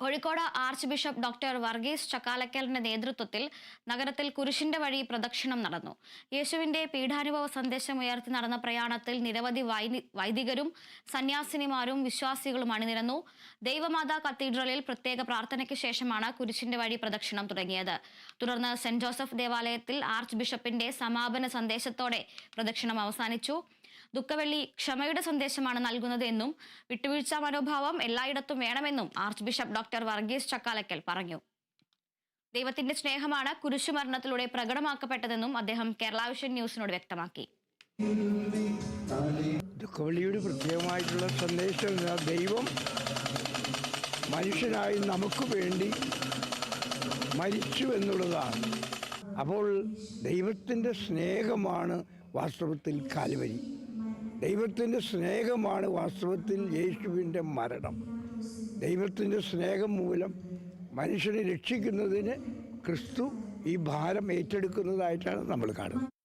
Kozhikode archbishop doctor Varghese ചക്കാലക്കലിന്റെ നേതൃത്വത്തിൽ നഗരത്തിൽ കുരിശിന്റെ വഴി പ്രദക്ഷിണം നടന്നു. യേശുവിന്റെ പീഠാനുഭവ സന്ദേശം ഉയർത്തി നടന്ന പ്രയാണത്തിൽ നിരവധി വൈദികരും സന്യാസിനിമാരും വിശ്വാസികളും അണിനിരന്നു. ദൈവമാതാ കത്തീഡ്രലിൽ പ്രത്യേക പ്രാർത്ഥനയ്ക്ക് ശേഷമാണ് കുരിശിന്റെ വഴി പ്രദക്ഷിണം തുടങ്ങിയത്. തുടർന്ന് സെന്റ് ജോസഫ് ദേവാലയത്തിൽ ആർച്ച് ബിഷപ്പിന്റെ സമാപന സന്ദേശത്തോടെ പ്രദക്ഷിണം അവസാനിച്ചു. ദുഃഖവെള്ളി ക്ഷമയുടെ സന്ദേശമാണ് നൽകുന്നത് എന്നും വിട്ടുവീഴ്ച മനോഭാവം എല്ലായിടത്തും വേണമെന്നും archbishop doctor Varghese Chakkalakkal പറഞ്ഞു. ദൈവത്തിന്റെ സ്നേഹമാണ് കുരിശുമരണത്തിലൂടെ പ്രകടമാക്കപ്പെട്ടതെന്നും അദ്ദേഹം കേരളാവിഷൻ ന്യൂസിനോട് വ്യക്തമാക്കി. ദുഃഖവെള്ളിയുടെ പ്രത്യേകമായിട്ടുള്ള സന്ദേശം ദൈവം മനുഷ്യനായി നമുക്ക് വേണ്ടി മരിച്ചു എന്നുള്ളതാണ്. അപ്പോൾ ദൈവത്തിന്റെ സ്നേഹമാണ് വാസ്തവത്തിൽ കാലുവരി ദൈവത്തിന്റെ സ്നേഹമാണ് വാസ്തവത്തിൽ യേശുവിന്റെ മരണം. ദൈവത്തിന്റെ സ്നേഹം മൂലം മനുഷ്യനെ രക്ഷിക്കുന്നതിന് ക്രിസ്തു ഈ ഭാരം ഏറ്റെടുക്കുന്നതായിട്ടാണ് നമ്മൾ കാണുന്നത്.